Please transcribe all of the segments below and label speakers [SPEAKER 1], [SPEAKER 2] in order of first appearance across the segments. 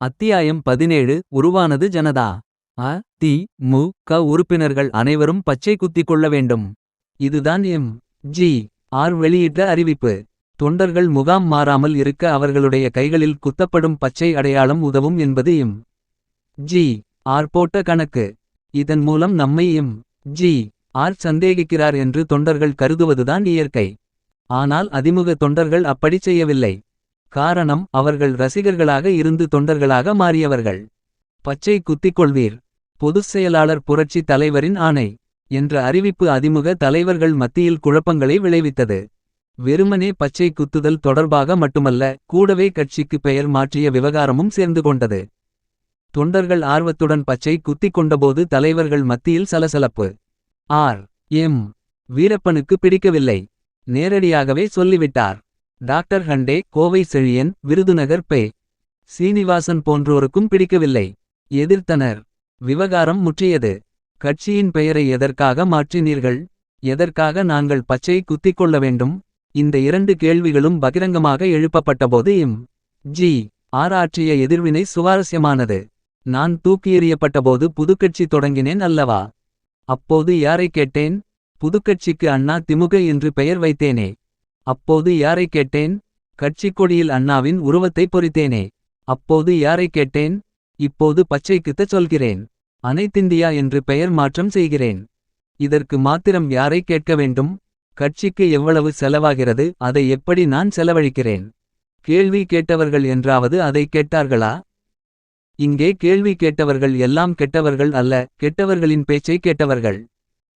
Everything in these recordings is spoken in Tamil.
[SPEAKER 1] அத்தியாயம் பதினேழு. உருவானது ஜனதா. அ தி மு க உறுப்பினர்கள் அனைவரும் பச்சை குத்திக் கொள்ள வேண்டும். இதுதான் எம் ஜி ஆர் வெளியிட்ட அறிவிப்பு. தொண்டர்கள் முகாம் மாறாமல் இருக்க அவர்களுடைய கைகளில் குத்தப்படும் பச்சை அடையாளம் உதவும் என்பது எம் ஜி ஆர் போட்ட கணக்கு. இதன் மூலம் நம்மை எம் ஜி ஆர் சந்தேகிக்கிறார் என்று தொண்டர்கள் கருதுவதுதான் இயற்கை. ஆனால் அதிமுக தொண்டர்கள் அப்படிச் செய்யவில்லை. காரணம் அவர்கள் ரசிகர்களாக இருந்து தொண்டர்களாக மாறியவர்கள். பச்சை குத்திக் கொள்வீர் பொதுச் செயலாளர் புரட்சி தலைவரின் ஆணை என்ற அறிவிப்பு அதிமுக தலைவர்கள் மத்தியில் குழப்பங்களை விளைவித்தது. வெறுமனே பச்சை குத்துதல் தொடர்பாக மட்டுமல்ல கூடவே கட்சிக்கு பெயர் மாற்றிய விவகாரமும் சேர்ந்து கொண்டது. தொண்டர்கள் ஆர்வத்துடன் பச்சை குத்திக் கொண்டபோது தலைவர்கள் மத்தியில் சலசலப்பு. ஆர். எம். வீரப்பனுக்கு பிடிக்கவில்லை. நேரடியாகவே சொல்லிவிட்டார். டாக்டர் ஹண்டே கோவை செழியன் விருதுநகர் பே. சீனிவாசன் போன்றோருக்கும் பிடிக்கவில்லை. எதிர்த்தனர். விவகாரம் முற்றியது. கட்சியின் பெயரை எதற்காக மாற்றினீர்கள்? எதற்காக நாங்கள் பச்சை குத்திக் கொள்ள வேண்டும்? இந்த இரண்டு கேள்விகளும் பகிரங்கமாக எழுப்பப்பட்டபோது இம். ஜி. ஆராற்றிய எதிர்வினை சுவாரஸ்யமானது. நான் தூக்கி எறியப்பட்டபோது புதுக்கட்சி தொடங்கினேன் அல்லவா? அப்போது யாரை கேட்டேன்? புதுக்கட்சிக்கு அண்ணா திமுக என்று பெயர் வைத்தேனே. அப்போது யாரை கேட்டேன்? கட்சிக்கொடியில் அண்ணாவின் உருவத்தை பொறித்தேனே. அப்போது யாரை கேட்டேன்? இப்போது பச்சைக்குத்தச் சொல்கிறேன். அனைத்திந்தியா என்று பெயர் மாற்றம் செய்கிறேன். இதற்கு மாத்திரம் யாரை கேட்க வேண்டும்? கட்சிக்கு எவ்வளவு செலவாகிறது? அதை எப்படி நான் செலவழிக்கிறேன்? கேள்வி கேட்டவர்கள் என்றாவது அதை கேட்டார்களா? இங்கே கேள்வி கேட்டவர்கள் எல்லாம் கெட்டவர்கள் அல்ல கெட்டவர்களின் பேச்சை கேட்டவர்கள்.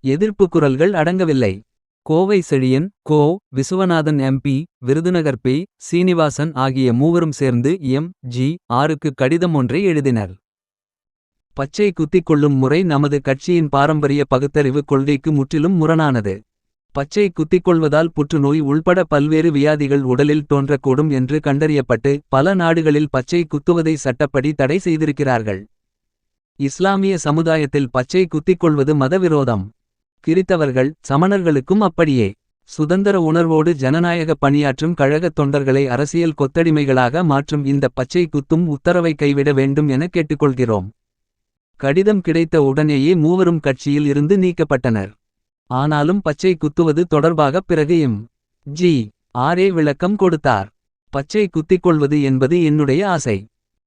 [SPEAKER 1] எதிர்ப்பு குரல்கள் அடங்கவில்லை. கோவை செழியன் கோ. Viswanathan MP Virudhunagar P. Srinivasan ஆகிய மூவரும் சேர்ந்து எம். ஜி. ஆருக்கு கடிதம் ஒன்றை எழுதினர். பச்சை குத்திக் கொள்ளும் முறை நமது கட்சியின் பாரம்பரிய பகுத்தறிவு கொள்கைக்கு முற்றிலும் முரணானது. பச்சை குத்திக் கொள்வதால் புற்றுநோய் உள்பட பல்வேறு வியாதிகள் உடலில் தோன்றக்கூடும் என்று கண்டறியப்பட்டு பல நாடுகளில் பச்சை குத்துவதை சட்டப்படி தடை செய்திருக்கிறார்கள். இஸ்லாமிய சமுதாயத்தில் பச்சை குத்திக் கொள்வது மதவிரோதம். கிறித்தவர்கள் சமணர்களுக்கும் அப்படியே. சுதந்திர உணர்வோடு ஜனநாயக பணியாற்றும் கழகத் தொண்டர்களை அரசியல் கொத்தடிமைகளாக மாற்றும் இந்த பச்சை குத்தும் உத்தரவை கைவிட வேண்டும் என கேட்டுக்கொள்கிறோம். கடிதம் கிடைத்த உடனேயே மூவரும் கட்சியில் இருந்து நீக்கப்பட்டனர். ஆனாலும் பச்சை குத்துவது தொடர்பாக பிறகையும் ஜி. ஆரே. விளக்கம் கொடுத்தார். பச்சை குத்திக் கொள்வது என்பது என்னுடைய ஆசை.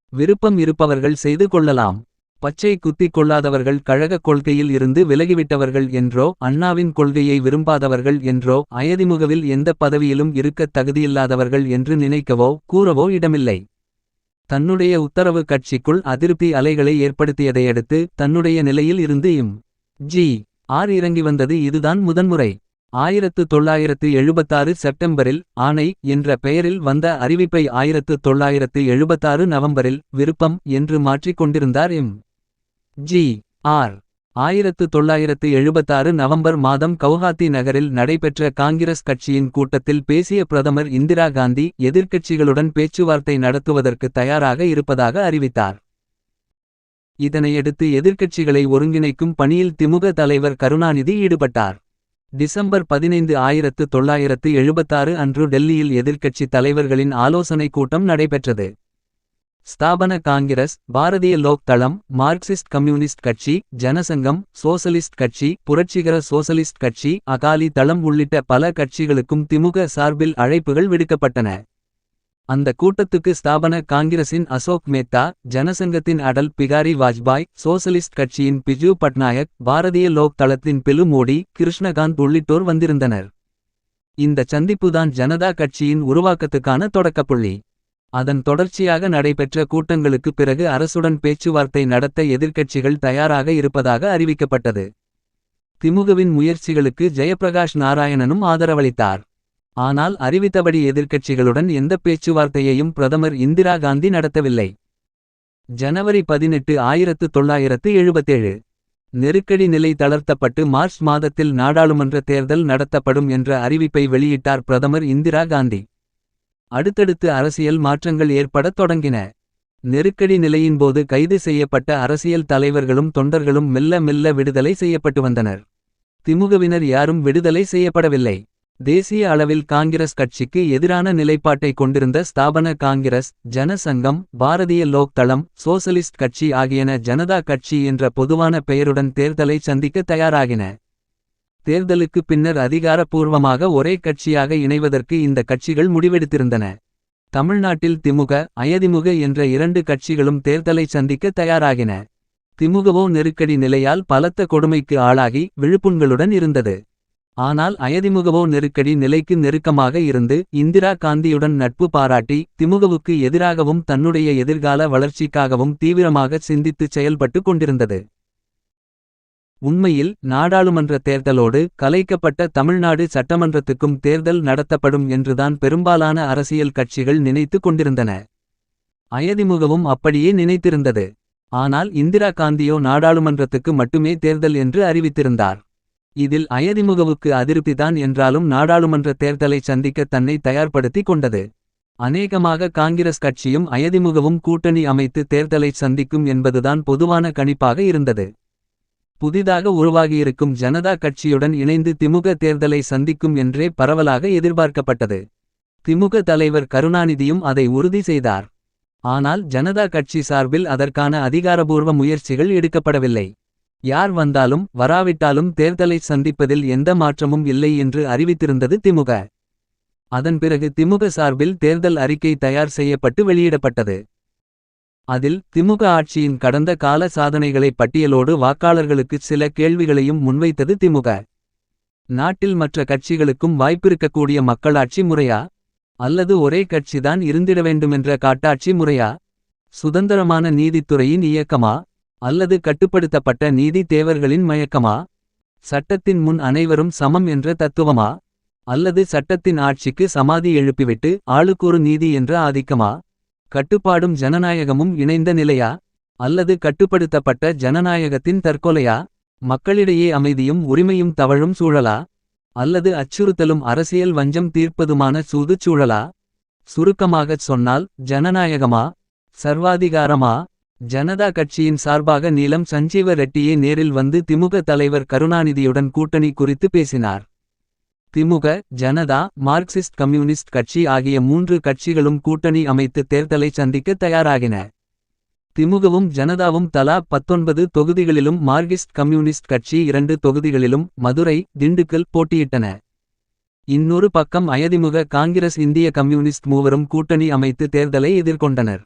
[SPEAKER 1] விருப்பம் இருப்பவர்கள் செய்து கொள்ளலாம். பச்சை குத்திக் கொள்ளாதவர்கள் கழகக் கொள்கையில் இருந்து விலகிவிட்டவர்கள் என்றோ அண்ணாவின் கொள்கையை விரும்பாதவர்கள் என்றோ அயதிமுகவில் எந்த பதவியிலும் இருக்கத் தகுதியில்லாதவர்கள் என்று நினைக்கவோ கூறவோ இடமில்லை. தன்னுடைய உத்தரவு கட்சிக்குள் அதிருப்தி அலைகளை ஏற்படுத்தியதையடுத்து தன்னுடைய நிலையில் இருந்து இம். ஜி. ஆர். இறங்கி வந்தது இதுதான் முதன்முறை. ஆயிரத்து தொள்ளாயிரத்து எழுபத்தாறு செப்டம்பரில் ஆணை என்ற பெயரில் வந்த அறிவிப்பை ஆயிரத்து தொள்ளாயிரத்து எழுபத்தாறு நவம்பரில் விருப்பம் என்று மாற்றிக் கொண்டிருந்தார் எம் ஜி. ஆர். ஆயிரத்து தொள்ளாயிரத்து எழுபத்தாறு நவம்பர் மாதம் கவுஹாத்தி நகரில் நடைபெற்ற காங்கிரஸ் கட்சியின் கூட்டத்தில் பேசிய பிரதமர் இந்திரா காந்தி எதிர்க்கட்சிகளுடன் பேச்சுவார்த்தை நடத்துவதற்கு தயாராக இருப்பதாக அறிவித்தார். இதனையடுத்து எதிர்க்கட்சிகளை ஒருங்கிணைக்கும் பணியில் திமுக தலைவர் கருணாநிதி ஈடுபட்டார். டிசம்பர் பதினைந்து ஆயிரத்து தொள்ளாயிரத்து எழுபத்தாறு அன்று டெல்லியில் எதிர்க்கட்சி தலைவர்களின் ஆலோசனைக் கூட்டம் நடைபெற்றது. ஸ்தாபன காங்கிரஸ் பாரதிய லோக் தளம் மார்க்சிஸ்ட் கம்யூனிஸ்ட் கட்சி ஜனசங்கம் சோசலிஸ்ட் கட்சி புரட்சிகர சோசலிஸ்ட் கட்சி அகாலி தளம் உள்ளிட்ட பல கட்சிகளுக்கும் திமுக சார்பில் அழைப்புகள் விடுக்கப்பட்டன. அந்த கூட்டத்துக்கு ஸ்தாபன காங்கிரசின் அசோக் மேத்தா ஜனசங்கத்தின் அடல் பிகாரி வாஜ்பாய் சோசலிஸ்ட் கட்சியின் பிஜு பட்நாயக் பாரதிய லோக் தளத்தின் பிலு மோடி கிருஷ்ணகாந்த் உள்ளிட்டோர் வந்திருந்தனர். இந்த சந்திப்புதான் ஜனதா கட்சியின் உருவாக்கத்துக்கான தொடக்கப்புள்ளி. அதன் தொடர்ச்சியாக நடைபெற்ற கூட்டங்களுக்கு பிறகு அரசுடன் பேச்சுவார்த்தை நடத்த எதிர்க்கட்சிகள் தயாராக இருப்பதாக அறிவிக்கப்பட்டது. திமுகவின் முயற்சிகளுக்கு ஜெயபிரகாஷ் நாராயணனும் ஆதரவளித்தார். ஆனால் அறிவித்தபடி எதிர்க்கட்சிகளுடன் எந்த பேச்சுவார்த்தையையும் பிரதமர் இந்திரா காந்தி நடத்தவில்லை. ஜனவரி பதினெட்டு ஆயிரத்து தொள்ளாயிரத்து எழுபத்தேழு. நெருக்கடி நிலை தளர்த்தப்பட்டு மார்ச் மாதத்தில் நாடாளுமன்ற தேர்தல் நடத்தப்படும் என்ற அறிவிப்பை வெளியிட்டார் பிரதமர் இந்திரா காந்தி. அடுத்தடுத்து அரசியல் மாற்றங்கள் ஏற்படத் தொடங்கின. நெருக்கடி நிலையின்போது கைது செய்யப்பட்ட அரசியல் தலைவர்களும் தொண்டர்களும் மெல்ல மெல்ல விடுதலை செய்யப்பட்டு வந்தனர். திமுகவினர் யாரும் விடுதலை செய்யப்படவில்லை. தேசிய அளவில் காங்கிரஸ் கட்சிக்கு எதிரான நிலைப்பாட்டை கொண்டிருந்த ஸ்தாபன காங்கிரஸ் ஜனசங்கம் பாரதிய லோக் தளம் சோசலிஸ்ட் கட்சி ஆகியன ஜனதா கட்சி என்ற பொதுவான பெயருடன் தேர்தலை சந்திக்க தயாராகின. தேர்தலுக்கு பின்னர் அதிகாரப்பூர்வமாக ஒரே கட்சியாக இணைவதற்கு இந்த கட்சிகள் முடிவெடுத்திருந்தன. தமிழ்நாட்டில் திமுக அயதிமுக என்ற இரண்டு கட்சிகளும் தேர்தலை சந்திக்க தயாராகின. திமுகவோ நெருக்கடி நிலையால் பலத்த கொடுமைக்கு ஆளாகி விழுப்புண்களுடன் இருந்தது. ஆனால் அயதிமுகவோ நெருக்கடி நிலைக்கு நெருக்கமாக இருந்து இந்திரா காந்தியுடன் நட்பு பாராட்டி திமுகவுக்கு எதிராகவும் தன்னுடைய எதிர்கால வளர்ச்சிக்காகவும் தீவிரமாக சிந்தித்துச் செயல்பட்டு கொண்டிருந்தது. உண்மையில் நாடாளுமன்ற தேர்தலோடு கலைக்கப்பட்ட தமிழ்நாடு சட்டமன்றத்துக்கும் தேர்தல் நடத்தப்படும் என்றுதான் பெரும்பாலான அரசியல் கட்சிகள் நினைத்து கொண்டிருந்தன. அயதிமுகவும் அப்படியே நினைத்திருந்தது. ஆனால் இந்திரா காந்தியோ நாடாளுமன்றத்துக்கு மட்டுமே தேர்தல் என்று அறிவித்திருந்தார். இதில் அயதிமுகவுக்கு அதிருப்திதான் என்றாலும் நாடாளுமன்ற தேர்தலை சந்திக்க தன்னை தயார்படுத்திக் கொண்டது. அநேகமாக காங்கிரஸ் கட்சியும் அயதிமுகவும் கூட்டணி அமைத்து தேர்தலை சந்திக்கும் என்பதுதான் பொதுவான கணிப்பாக இருந்தது. புதிதாக உருவாகியிருக்கும் ஜனதா கட்சியுடன் இணைந்து திமுக தேர்தலை சந்திக்கும் என்றே பரவலாக எதிர்பார்க்கப்பட்டது. திமுக தலைவர் கருணாநிதியும் அதை உறுதி செய்தார். ஆனால் ஜனதா கட்சி சார்பில் அதற்கான அதிகாரபூர்வ முயற்சிகள் எடுக்கப்படவில்லை. யார் வந்தாலும் வராவிட்டாலும் தேர்தலை சந்திப்பதில் எந்த மாற்றமும் இல்லை என்று அறிவித்திருந்தது திமுக. அதன் பிறகு திமுக சார்பில் தேர்தல் அறிக்கை தயார் செய்யப்பட்டு வெளியிடப்பட்டது. அதில் திமுக ஆட்சியின் கடந்த கால சாதனைகளை பட்டியலோடு வாக்காளர்களுக்கு சில கேள்விகளையும் முன்வைத்தது திமுக. நாட்டில் மற்ற கட்சிகளுக்கும் வாய்ப்பிருக்கக்கூடிய மக்களாட்சி முறையா? அல்லது ஒரே கட்சிதான் இருந்திட வேண்டுமென்ற காட்டாட்சி முறையா? சுதந்திரமான நீதித்துறையின் இயக்கமா? அல்லது கட்டுப்படுத்தப்பட்ட நீதி தேவர்களின் மயக்கமா? சட்டத்தின் முன் அனைவரும் சமம் என்ற தத்துவமா? அல்லது சட்டத்தின் ஆட்சிக்கு சமாதி எழுப்பிவிட்டு ஆளுக்கொரு நீதி என்ற ஆதிக்கமா? கட்டுப்பாடும் ஜனநாயகமும் இணைந்த நிலையா? அல்லது கட்டுப்படுத்தப்பட்ட ஜனநாயகத்தின் தற்கொலையா? மக்களிடையே அமைதியும் உரிமையும் தவழும் சூழலா? அல்லது அச்சுறுத்தலும் அரசியல் வஞ்சம் தீர்ப்பதுமான சூதுச் சூழலா? சுருக்கமாகச் சொன்னால் ஜனநாயகமா? சர்வாதிகாரமா? ஜனதா கட்சியின் சார்பாக நீலம் சஞ்சீவ ரெட்டியே நேரில் வந்து திமுக தலைவர் கருணாநிதியுடன் கூட்டணி குறித்து பேசினார். திமுக ஜனதா மார்க்சிஸ்ட் கம்யூனிஸ்ட் கட்சி ஆகிய மூன்று கட்சிகளும் கூட்டணி அமைத்து தேர்தலை சந்திக்க தயாராகின. திமுகவும் ஜனதாவும் தலா பத்தொன்பது தொகுதிகளிலும் மார்க்சிஸ்ட் கம்யூனிஸ்ட் கட்சி இரண்டு தொகுதிகளிலும் மதுரை திண்டுக்கல் போட்டியிட்டன. இன்னொரு பக்கம் அயதிமுக காங்கிரஸ் இந்திய கம்யூனிஸ்ட் மூவரும் கூட்டணி அமைத்து தேர்தலை எதிர்கொண்டனர்.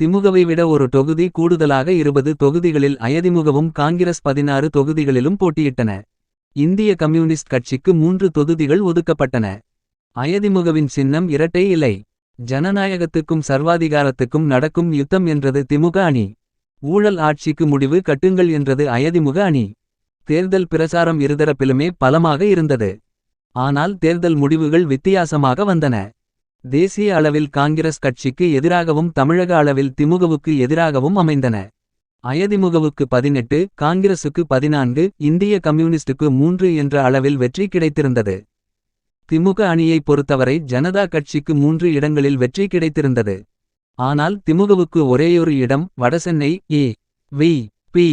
[SPEAKER 1] திமுகவை விட ஒரு தொகுதி கூடுதலாக இருபது தொகுதிகளில் அயதிமுகவும் காங்கிரஸ் பதினாறு தொகுதிகளிலும் போட்டியிட்டன. இந்திய கம்யூனிஸ்ட் கட்சிக்கு மூன்று தொகுதிகள் ஒதுக்கப்பட்டன. அயதிமுகவின் சின்னம் இரட்டை இலை. ஜனநாயகத்துக்கும் சர்வாதிகாரத்துக்கும் நடக்கும் யுத்தம் என்றது திமுக அணி. ஊழல் ஆட்சிக்கு முடிவு கட்டுங்கள் என்றது அயதிமுக அணி. தேர்தல் பிரசாரம் இருதரப்பிலுமே பலமாக இருந்தது. ஆனால் தேர்தல் முடிவுகள் வித்தியாசமாக வந்தன. தேசிய அளவில் காங்கிரஸ் கட்சிக்கு எதிராகவும் தமிழக அளவில் திமுகவுக்கு எதிராகவும் அமைந்தன. அயதிமுகவுக்கு பதினெட்டு காங்கிரசுக்கு பதினான்கு இந்திய கம்யூனிஸ்டுக்கு மூன்று என்ற அளவில் வெற்றி கிடைத்திருந்தது. திமுக அணியை பொறுத்தவரை ஜனதா கட்சிக்கு மூன்று இடங்களில் வெற்றி கிடைத்திருந்தது. ஆனால் திமுகவுக்கு ஒரேயொரு இடம் வடசென்னை ஏ வி பி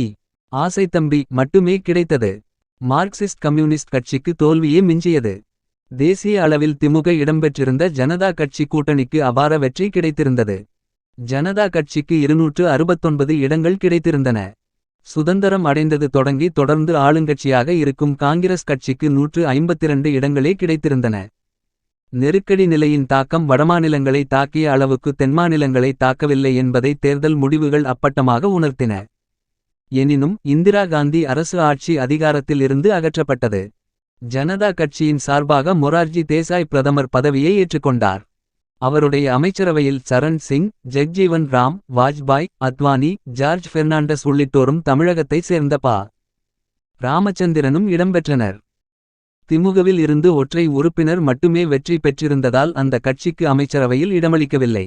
[SPEAKER 1] ஆசை தம்பி மட்டுமே கிடைத்தது. மார்க்சிஸ்ட் கம்யூனிஸ்ட் கட்சிக்கு தோல்வியே மிஞ்சியது. தேசிய அளவில் திமுக இடம்பெற்றிருந்த ஜனதா கட்சி கூட்டணிக்கு அபார வெற்றி கிடைத்திருந்தது. ஜனதா கட்சிக்கு இருநூற்று அறுபத்தொன்பது இடங்கள் கிடைத்திருந்தன. சுதந்திரம் அடைந்தது தொடங்கி தொடர்ந்து ஆளுங்கட்சியாக இருக்கும் காங்கிரஸ் கட்சிக்கு நூற்று ஐம்பத்திரண்டு இடங்களே கிடைத்திருந்தன. நெருக்கடி நிலையின் தாக்கம் வடமாநிலங்களை தாக்கிய அளவுக்கு தென்மாநிலங்களை தாக்கவில்லை என்பதை தேர்தல் முடிவுகள் அப்பட்டமாக உணர்த்தின. எனினும் இந்திரா காந்தி அரசு ஆட்சி அதிகாரத்தில் இருந்து அகற்றப்பட்டது. ஜனதா கட்சியின் சார்பாக மொரார்ஜி தேசாய் பிரதமர் பதவியை ஏற்றுக்கொண்டார். அவருடைய அமைச்சரவையில் சரண் சிங் ஜெக்ஜீவன் ராம் வாஜ்பாய் அத்வானி ஜார்ஜ் பெர்னாண்டஸ் உள்ளிட்டோரும் தமிழகத்தை சேர்ந்த பா. ராமச்சந்திரனும் இடம்பெற்றனர். திமுகவில் இருந்து ஒற்றை உறுப்பினர் மட்டுமே வெற்றி பெற்றிருந்ததால் அந்த கட்சிக்கு அமைச்சரவையில் இடமளிக்கவில்லை.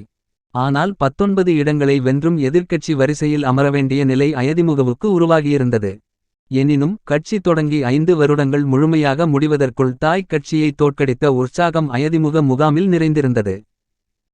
[SPEAKER 1] ஆனால் பத்தொன்பது இடங்களை வென்றும் எதிர்க்கட்சி வரிசையில் அமரவேண்டிய நிலை அயதிமுகவுக்கு உருவாகியிருந்தது. எனினும் கட்சி தொடங்கி ஐந்து வருடங்கள் முழுமையாக முடிவதற்குள் தாய் கட்சியை தோற்கடித்த உற்சாகம் அயதிமுக முகாமில் நிறைந்திருந்தது.